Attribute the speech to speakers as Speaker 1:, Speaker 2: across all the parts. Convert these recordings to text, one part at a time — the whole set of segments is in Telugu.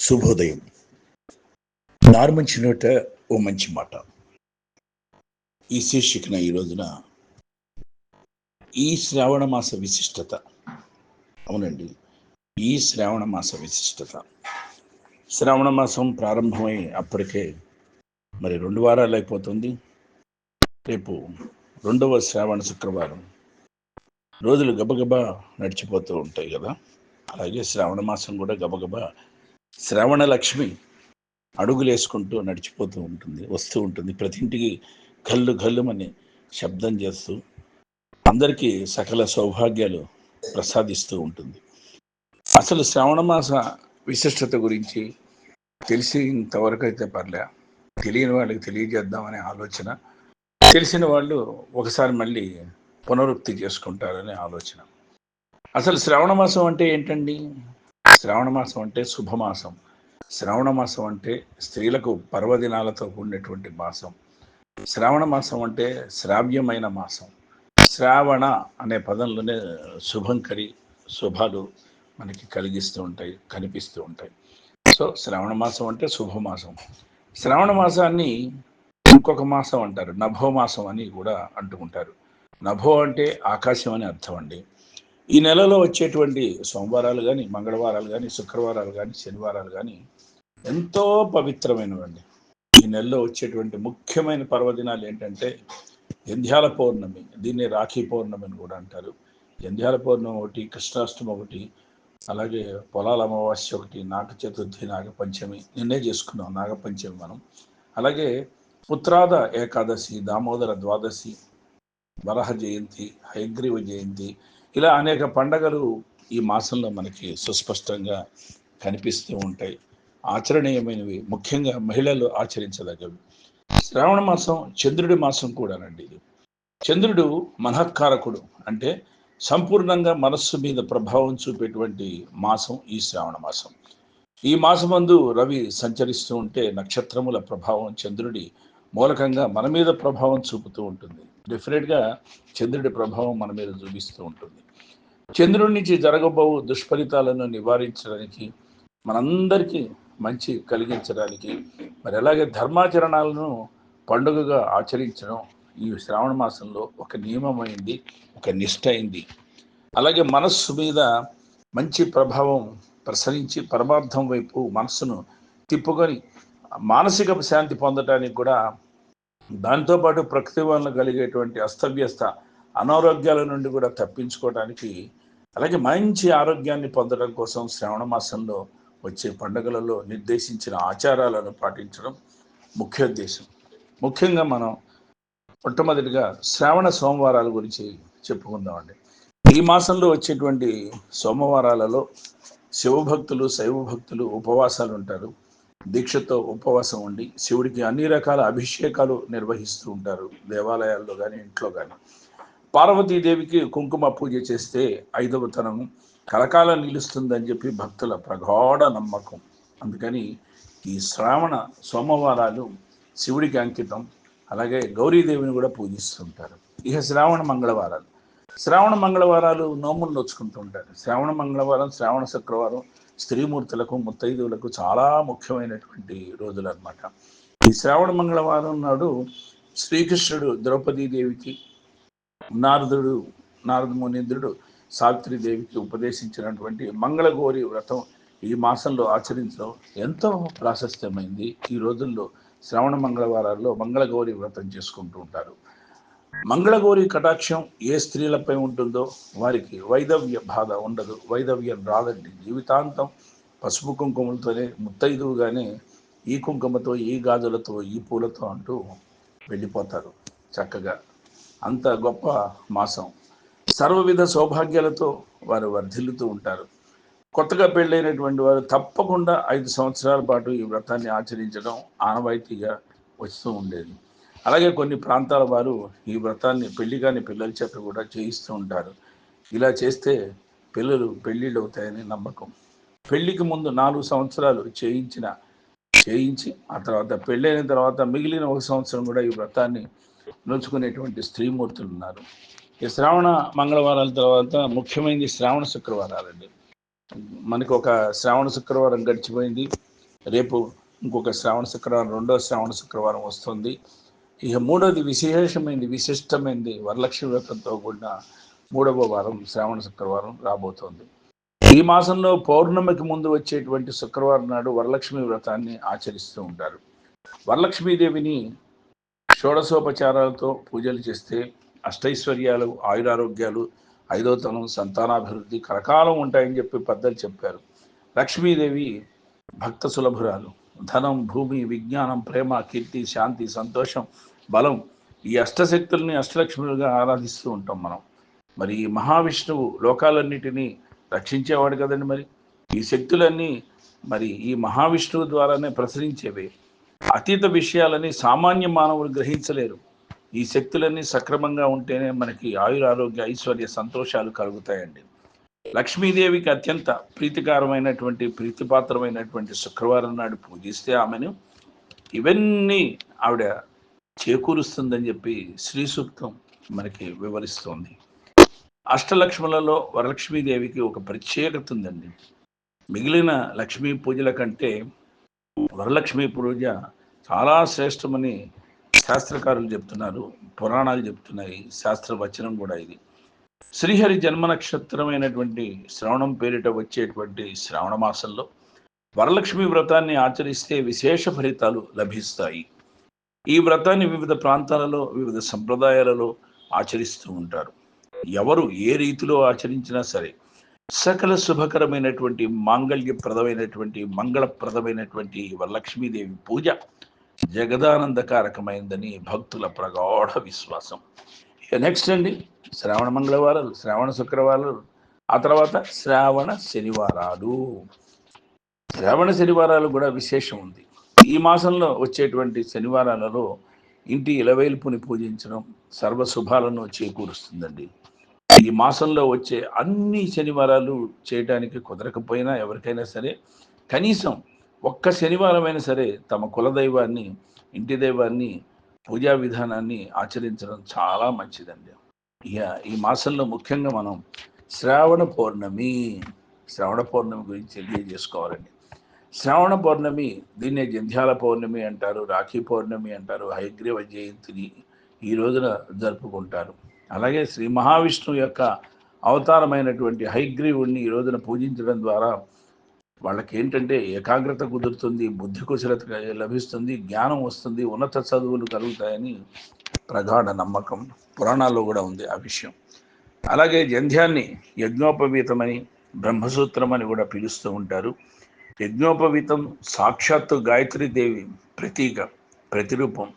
Speaker 1: శుభోదయం. నార్మంచి నోట ఓ మంచి మాట. ఈ శీర్షికన ఈ రోజున ఈ శ్రావణ మాస విశిష్టత. అవునండి. ఈ శ్రావణ మాస విశిష్టత. శ్రావణ మాసం ప్రారంభమై అప్పటికే మరి రెండు వారాలు అయిపోతుంది. రేపు రెండవ శ్రావణ శుక్రవారం. రోజులు గబగబా నడిచిపోతూ ఉంటాయి కదా. అలాగే శ్రావణ మాసం కూడా గబగబా శ్రవణ లక్ష్మి అడుగులేసుకుంటూ నడిచిపోతూ ఉంటుంది వస్తూ ఉంటుంది. ప్రతి ఇంటికి కళ్ళు కళ్ళుమని శబ్దం చేస్తూ అందరికీ సకల సౌభాగ్యాలు ప్రసాదిస్తూ ఉంటుంది. అసలు శ్రావణ మాస విశిష్టత గురించి తెలిసినంతవరకు అయితే పర్లే. తెలియని వాళ్ళకి తెలియజేద్దామనే ఆలోచన. తెలిసిన వాళ్ళు ఒకసారి మళ్ళీ పునరుక్తి చేసుకుంటారనే ఆలోచన. అసలు శ్రావణ మాసం అంటే ఏంటండి? శ్రావణ మాసం అంటే శుభమాసం శ్రావణ మాసం అంటే స్త్రీలకు పర్వదినాలతో కూడినటువంటి మాసం. శ్రావణ మాసం అంటే శ్రావ్యమైన మాసం. శ్రావణ అనే పదంలోనే శుభంకరి శుభాలు మనకి కలిగిస్తూ ఉంటాయి కనిపిస్తూ ఉంటాయి. సో శ్రావణ మాసం అంటే శుభమాసం శ్రావణ మాసాన్ని ఇంకొక మాసం అంటారు నభో మాసం అని కూడా అంటుకుంటారు నభో అంటే ఆకాశం అని అర్థం అండి. ఈ నెలలో వచ్చేటువంటి సోమవారాలు కానీ మంగళవారాలు కానీ శుక్రవారాలు కానీ శనివారాలు కానీ ఎంతో పవిత్రమైనవండి. ఈ నెలలో వచ్చేటువంటి ముఖ్యమైన పర్వదినాలు ఏంటంటే ఎంధ్యాల పౌర్ణమి దీన్ని రాఖీ పౌర్ణమి అని కూడా అంటారు. ఎంధ్యాల పౌర్ణమి ఒకటి కృష్ణాష్టమి ఒకటి అలాగే పొలాల అమావాస్య ఒకటి నాగ చతుర్థి నాగపంచమి నిన్నే చేసుకున్నాం నాగపంచమి మనం. అలాగే పుత్రాద ఏకాదశి దామోదర ద్వాదశి వరహ జయంతి హయగ్రీవ జయంతి ఇలా అనేక పండగలు ఈ మాసంలో మనకి సుస్పష్టంగా కనిపిస్తూ ఉంటాయి. ఆచరణీయమైనవి ముఖ్యంగా మహిళలు ఆచరించదగ్గవి. శ్రావణ మాసం చంద్రుడి మాసం కూడానండి ఇది. చంద్రుడు మనఃకారకుడు అంటే సంపూర్ణంగా మనస్సు మీద ప్రభావం చూపేటువంటి మాసం ఈ శ్రావణ మాసం. ఈ మాసమందు రవి సంచరిస్తూ ఉంటే నక్షత్రముల ప్రభావం చంద్రుడి మూలకంగా మన మీద ప్రభావం చూపుతూ ఉంటుంది. డెఫినెట్గా చంద్రుడి ప్రభావం మన మీద చూపిస్తూ ఉంటుంది. చంద్రుడి నుంచి జరగబోవు దుష్ఫలితాలను నివారించడానికి మనందరికీ మంచి కలిగించడానికి మరి అలాగే ధర్మాచరణాలను పండుగగా ఆచరించడం ఈ శ్రావణ మాసంలో ఒక నియమమైంది ఒక నిష్ట అయింది. అలాగే మనస్సు మీద మంచి ప్రభావం ప్రసరించి పరమార్థం వైపు మనస్సును తిప్పుకొని మానసిక శాంతి పొందటానికి కూడా దాంతోపాటు ప్రకృతి వలన కలిగేటువంటి అస్తవ్యస్త అనారోగ్యాల నుండి కూడా తప్పించుకోవడానికి అలాగే మంచి ఆరోగ్యాన్ని పొందడం కోసం శ్రావణ మాసంలో వచ్చే పండుగలలో నిర్దేశించిన ఆచారాలను పాటించడం ముఖ్య ఉద్దేశం. ముఖ్యంగా మనం మొట్టమొదటిగా శ్రావణ సోమవారాల గురించి చెప్పుకుందామండి. ఈ మాసంలో వచ్చేటువంటి సోమవారాలలో శివభక్తులు శైవ భక్తులు ఉపవాసాలు ఉంటారు. దీక్షతో ఉపవాసం ఉండి శివుడికి అన్ని రకాల అభిషేకాలు నిర్వహిస్తూ ఉంటారు దేవాలయాల్లో కానీ ఇంట్లో కానీ పార్వతీదేవికి కుంకుమ పూజ చేస్తే ఐదవ తనం కలకాలం నిలుస్తుందని చెప్పి భక్తుల ప్రగాఢ నమ్మకం. అందుకని ఈ శ్రావణ సోమవారాలు శివుడికి అంకితం. అలాగే గౌరీదేవిని కూడా పూజిస్తుంటారు. ఇక శ్రావణ మంగళవారాలు. శ్రావణ మంగళవారాలు నోములు నోచుకుంటూ ఉంటారు. శ్రావణ మంగళవారం శ్రావణ శుక్రవారం స్త్రీమూర్తులకు ముత్తైదువులకు చాలా ముఖ్యమైనటువంటి రోజులు అనమాట ఈ శ్రావణ మంగళవారం నాడు శ్రీకృష్ణుడు ద్రౌపదీదేవికి నారదుడు నారద మునీంద్రుడు సావిత్రిదేవికి ఉపదేశించినటువంటి మంగళగౌరి వ్రతం ఈ మాసంలో ఆచరించడం ఎంతో ప్రాశస్త్యమైంది. ఈ రోజుల్లో శ్రావణ మంగళవారాల్లో మంగళగౌరి వ్రతం చేసుకుంటూ ఉంటారు. మంగళగౌరి కటాక్షం ఏ స్త్రీలపై ఉంటుందో వారికి వైదవ్య బాధ ఉండదు. వైదవ్యం రాదండి జీవితాంతం పసుపు కుంకుమలతోనే ముత్తైదువుగానే ఈ కుంకుమతో ఈ గాజులతో ఈ పూలతో అంటూ వెళ్ళిపోతారు చక్కగా. అంత గొప్ప మాసం. సర్వవిధ సౌభాగ్యాలతో వారు వర్ధిల్లుతూ ఉంటారు. కొత్తగా పెళ్ళైనటువంటి వారు తప్పకుండా ఐదు సంవత్సరాల పాటు ఈ వ్రతాన్ని ఆచరించడం ఆనవాయితీగా వస్తూ ఉండేది. అలాగే కొన్ని ప్రాంతాల వారు ఈ వ్రతాన్ని పెళ్ళి కాని పిల్లల చేత కూడా చేయిస్తూ ఉంటారు. ఇలా చేస్తే పిల్లలు పెళ్ళిళ్ళు అవుతాయని నమ్మకం. పెళ్ళికి ముందు నాలుగు సంవత్సరాలు చేయించిన చేయించి ఆ తర్వాత పెళ్ళైన తర్వాత మిగిలిన ఒక సంవత్సరం కూడా ఈ వ్రతాన్ని నోచుకునేటువంటి స్త్రీమూర్తులు ఉన్నారు. ఈ శ్రావణ మంగళవారాల తర్వాత ముఖ్యమైనది శ్రావణ శుక్రవారాలండి. మనకు ఒక శ్రావణ శుక్రవారం గడిచిపోయింది. రేపు ఇంకొక శ్రావణ శుక్రవారం రెండో శ్రావణ శుక్రవారం వస్తుంది. ఇక మూడవది విశేషమైనది విశిష్టమైనది వరలక్ష్మి వ్రతంతో కూడిన మూడవ వారం శ్రావణ శుక్రవారం రాబోతోంది. ఈ మాసంలో పౌర్ణమికి ముందు వచ్చేటువంటి శుక్రవారం నాడు వరలక్ష్మి వ్రతాన్ని ఆచరిస్తూ ఉంటారు. వరలక్ష్మీదేవిని షోడశోపచారాలతో పూజలు చేస్తే అష్టైశ్వర్యాలు ఆయురారోగ్యాలు ఐదోతనం సంతానాభివృద్ధి కరకాలం ఉంటాయని చెప్పి పెద్దలు చెప్పారు. లక్ష్మీదేవి భక్త సులభురాలు. ధనం భూమి విజ్ఞానం ప్రేమ కీర్తి శాంతి సంతోషం బలం ఈ అష్టశక్తుల్ని అష్టలక్ష్ములుగా ఆరాధిస్తూ ఉంటాం మనం. మరి ఈ మహావిష్ణువు లోకాలన్నిటినీ రక్షించేవాడు కదండి మరి? ఈ శక్తులన్నీ మరి ఈ మహావిష్ణువు ద్వారానే ప్రసరించేవి. అతీత విషయాలని సామాన్య మానవులు గ్రహించలేరు. ఈ శక్తులన్నీ సక్రమంగా ఉంటేనే మనకి ఆయురారోగ్య ఐశ్వర్య సంతోషాలు కలుగుతాయండి. లక్ష్మీదేవికి అత్యంత ప్రీతికరమైనటువంటి ప్రీతిపాత్రమైనటువంటి శుక్రవారం నాడు పూజిస్తే ఆమెను ఇవన్నీ ఆవిడ చేకూరుస్తుందని చెప్పి శ్రీ సూక్తం మనకి వివరిస్తోంది. అష్టలక్ష్ములలో వరలక్ష్మీదేవికి ఒక ప్రత్యేకత ఉందండి. మిగిలిన లక్ష్మీ పూజల కంటే వరలక్ష్మి పూజ చాలా శ్రేష్టమని శాస్త్రకారులు చెప్తున్నారు పురాణాలు చెప్తున్నాయి శాస్త్ర వచనం కూడా ఇది. శ్రీహరి జన్మ నక్షత్రమైనటువంటి శ్రవణం పేరిట వచ్చేటువంటి శ్రావణ మాసంలో వరలక్ష్మి వ్రతాన్ని ఆచరిస్తే విశేష ఫలితాలు లభిస్తాయి. ఈ వ్రతాన్ని వివిధ ప్రాంతాలలో వివిధ సంప్రదాయాలలో ఆచరిస్తూ ఉంటారు. ఎవరు ఏ రీతిలో ఆచరించినా సరే సకల శుభకరమైనటువంటి మాంగళ్యప్రదమైనటువంటి మంగళప్రదమైనటువంటి వరలక్ష్మీదేవి పూజ జగదానందకారకమైందని భక్తుల ప్రగాఢ విశ్వాసం. నెక్స్ట్ అండి. శ్రావణ మంగళవారాలు శ్రావణ శుక్రవారాలు ఆ తర్వాత శ్రావణ శనివారాలు. శ్రావణ శనివారాలు కూడా విశేషం ఉంది. ఈ మాసంలో వచ్చేటువంటి శనివారాలలో ఇంటి ఇలవేల్పుని పూజించడం సర్వ శుభాలను చేకూరుస్తుందండి. ఈ మాసంలో వచ్చే అన్ని శనివారాలు చేయడానికి కుదరకపోయినా ఎవరికైనా సరే కనీసం ఒక్క శనివారమైనా సరే తమ కులదైవాన్ని ఇంటి దైవాన్ని పూజా విధానాన్ని ఆచరించడం చాలా మంచిదండి. ఈ మాసంలో ముఖ్యంగా మనం శ్రావణ పౌర్ణమి శ్రావణ పౌర్ణమి గురించి తెలియజేసుకోవాలండి. శ్రావణ పౌర్ణమి దీన్నే జంధ్యాల పౌర్ణమి అంటారు రాఖీ పౌర్ణమి అంటారు హైగ్రీవ జయంతిని ఈ రోజున జరుపుకుంటారు. అలాగే శ్రీ మహావిష్ణువు యొక్క అవతారమైనటువంటి హైగ్రీవుణ్ణి ఈ రోజున పూజించడం ద్వారా వాళ్ళకి ఏంటంటే ఏకాగ్రత కుదురుతుంది బుద్ధి కుశలత లభిస్తుంది జ్ఞానం వస్తుంది ఉన్నత చదువులు కలుగుతాయని ప్రగాఢ నమ్మకం పురాణాల్లో కూడా ఉంది ఆ విషయం. అలాగే జంధ్యాన్ని యజ్ఞోపవీతమని బ్రహ్మసూత్రం అని కూడా పిలుస్తూ ఉంటారు. యజ్ఞోపవీతం సాక్షాత్తు గాయత్రీదేవి ప్రతీక ప్రతిరూపం.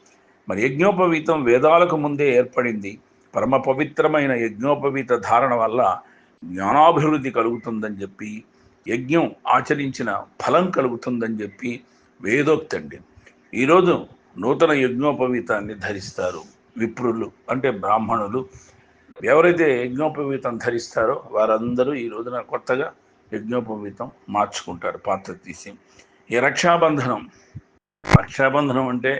Speaker 1: మరి యజ్ఞోపవీతం వేదాలకు ముందే ఏర్పడింది. పరమ పవిత్రమైన యజ్ఞోపవీత ధారణ వల్ల జ్ఞానాభివృద్ధి కలుగుతుందని చెప్పి యజ్ఞం ఆచరించిన ఫలం కలుగుతుందని చెప్పి వేదోక్తండి. ఈరోజు నూతన యజ్ఞోపవీతాన్ని ధరిస్తారు విప్రులు అంటే బ్రాహ్మణులు. ఎవరైతే యజ్ఞోపవీతం ధరిస్తారో వారందరూ ఈ రోజున కొత్తగా యజ్ఞోపవీతం మార్చుకుంటారు పాత్ర తీసి. ఈ రక్షాబంధనం రక్షాబంధనం అంటే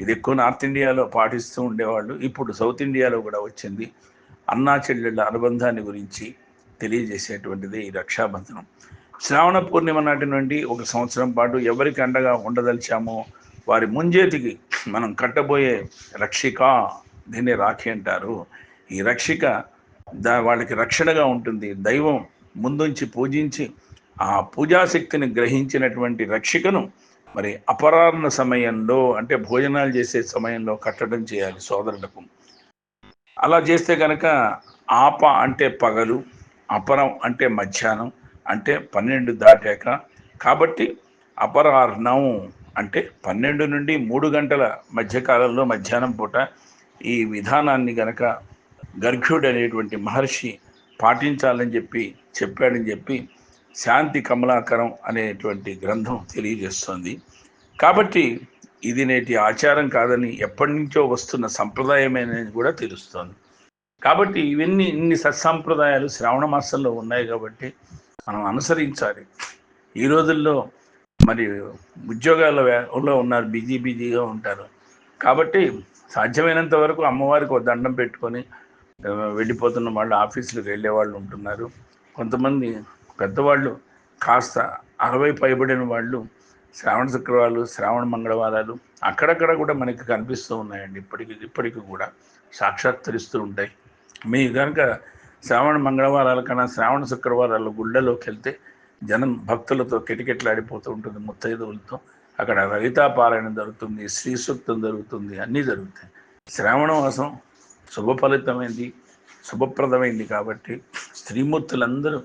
Speaker 1: ఇది ఎక్కువ నార్త్ ఇండియాలో పాటిస్తూ ఉండేవాళ్ళు ఇప్పుడు సౌత్ ఇండియాలో కూడా వచ్చింది. అన్నా చెల్లెళ్ళ అనుబంధాన్ని గురించి తెలియజేసేటువంటిది ఈ రక్షాబంధనం. శ్రావణ పూర్ణిమ నాటి నుండి ఒక సంవత్సరం పాటు ఎవరికి అండగా ఉండదలిచామో వారి ముంజేతికి మనం కట్టబోయే రక్షిక దీన్ని రాఖీ అంటారు. ఈ రక్షిక దా వాళ్ళకి రక్షణగా ఉంటుంది. దైవం ముందుంచి పూజించి ఆ పూజాశక్తిని గ్రహించినటువంటి రక్షికను మరి అపరాహ్న సమయంలో అంటే భోజనాలు చేసే సమయంలో కట్టడం చేయాలి సోదరులకు. అలా చేస్తే కనుక ఆప అంటే పగలు అపరం అంటే మధ్యాహ్నం అంటే పన్నెండు దాటాక. కాబట్టి అపరాహ్నం అంటే పన్నెండు నుండి మూడు గంటల మధ్యకాలంలో మధ్యాహ్నం పూట ఈ విధానాన్ని గనక గర్భ్యుడు అనేటువంటి మహర్షి పాటించాలని చెప్పి చెప్పాడని చెప్పి శాంతి కమలాకరం అనేటువంటి గ్రంథం తెలియజేస్తోంది. కాబట్టి ఇది నేటి ఆచారం కాదని ఎప్పటి నుంచో వస్తున్న సంప్రదాయమేనని కూడా తెలుస్తోంది. కాబట్టి ఇవన్నీ ఇన్ని సత్సంప్రదాయాలు శ్రావణ మాసంలో ఉన్నాయి కాబట్టి మనం అనుసరించాలి. ఈ రోజుల్లో మరి ఉద్యోగాల్లో ఉన్నారు బిజీ బిజీగా ఉంటారు. కాబట్టి సాధ్యమైనంత వరకు అమ్మవారికి ఒక దండం పెట్టుకొని వెళ్ళిపోతున్న వాళ్ళు ఆఫీసులకు వెళ్ళే వాళ్ళు ఉంటున్నారు. కొంతమంది పెద్దవాళ్ళు కాస్త అరవై పైబడిన వాళ్ళు శ్రావణ శుక్రవారాలు శ్రావణ మంగళవారాలు అక్కడక్కడ కూడా మనకి కనిపిస్తూ ఉన్నాయండి. ఇప్పటికి ఇప్పటికి కూడా సాక్షాత్కరిస్తూ ఉంటాయి. మీ కనుక శ్రావణ మంగళవారాల కన్నా శ్రావణ శుక్రవారాలు గుళ్ళలోకి వెళ్తే జనం భక్తులతో కిటకిటలాడిపోతూ ఉంటుంది ముత్తైదువులతో. అక్కడ లలితాపారాయణం జరుగుతుంది శ్రీ సూక్తం జరుగుతుంది అన్నీ జరుగుతాయి. శ్రావణ మాసం శుభ ఫలితమైంది శుభప్రదమైంది కాబట్టి స్త్రీమూర్తులందరూ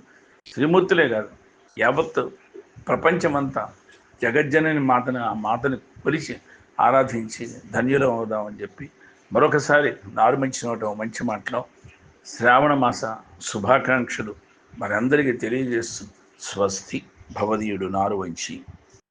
Speaker 1: స్త్రీమూర్తులే కాదు యావత్ ప్రపంచమంతా జగజ్జనని మాతను ఆ మాతను కొలిచి ఆరాధించి ధన్యులం అవుదామని చెప్పి మరొకసారి నారు మంచి నోటం మంచి మాటలో శ్రావణ మాస శుభాకాంక్షలు మనందరికీ తెలియజేస్తూ స్వస్తి భవదీయుడు నారు వంచి